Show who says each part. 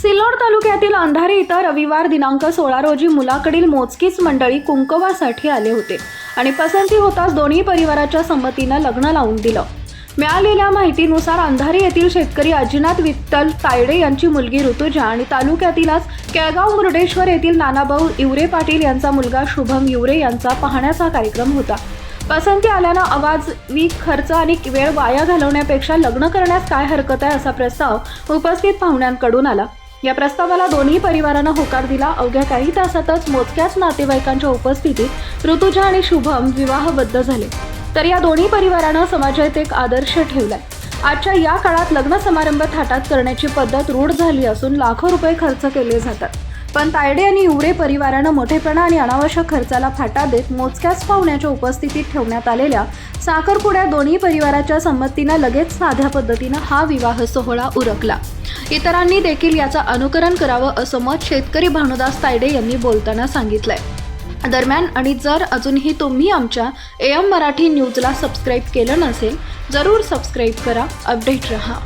Speaker 1: सिल्लोड तालुक्यातील अंधारी इथं रविवार दिनांक सोळा रोजी मुलाकडील मोजकीच मंडळी कुंकवासाठी आले होते आणि पसंती होताच दोन्ही परिवाराच्या संमतीनं लग्न लावून दिलं. मिळालेल्या माहितीनुसार अंधारी येथील शेतकरी अजिनाथ विठ्ठल तायडे यांची मुलगी ऋतुजा आणि तालुक्यातीलच केळगाव मुर्डेश्वर येथील नानाभाऊ इवरे पाटील यांचा मुलगा शुभम इवरे यांचा पाहण्याचा कार्यक्रम होता. पसंती आल्यानं आवाज वीक खर्च आणि वेळ वाया घालवण्यापेक्षा लग्न करण्यास काय हरकत आहे असा प्रस्ताव उपस्थित पाहुण्यांकडून आला. या प्रस्तावाला दोन्ही परिवारानं होकार दिला. अवघ्या काही तासातच मोजक्याच नातेवाईकांच्या उपस्थितीत ऋतुजा आणि शुभम विवाहबद्ध झाले. तर या दोन्ही परिवारानं समाजात एक आदर्श ठेवलाय. आजच्या या काळात लग्न समारंभ थाटात करण्याची पद्धत रूढ झाली असून लाखो रुपये खर्च केले जातात. पण तायडे आणि उरे परिवारानं मोठेपणा आणि अनावश्यक खर्चाला फाटा देत मोजक्याच पाहुण्याच्या उपस्थितीत ठेवण्यात आलेल्या साखरपुड्या दोन्ही परिवाराच्या संमतीनं लगेच साध्या पद्धतीनं हा विवाह सोहळा उरकला. इतरांनी देखील याचं अनुकरण करावं असं मत शेतकरी भानुदास तायडे यांनी बोलताना सांगितलंय. दरम्यान आणि जर अजूनही तुम्ही आमच्या ए एम मराठी न्यूजला सबस्क्राईब केलं नसेल जरूर सबस्क्राईब करा अपडेट रहा.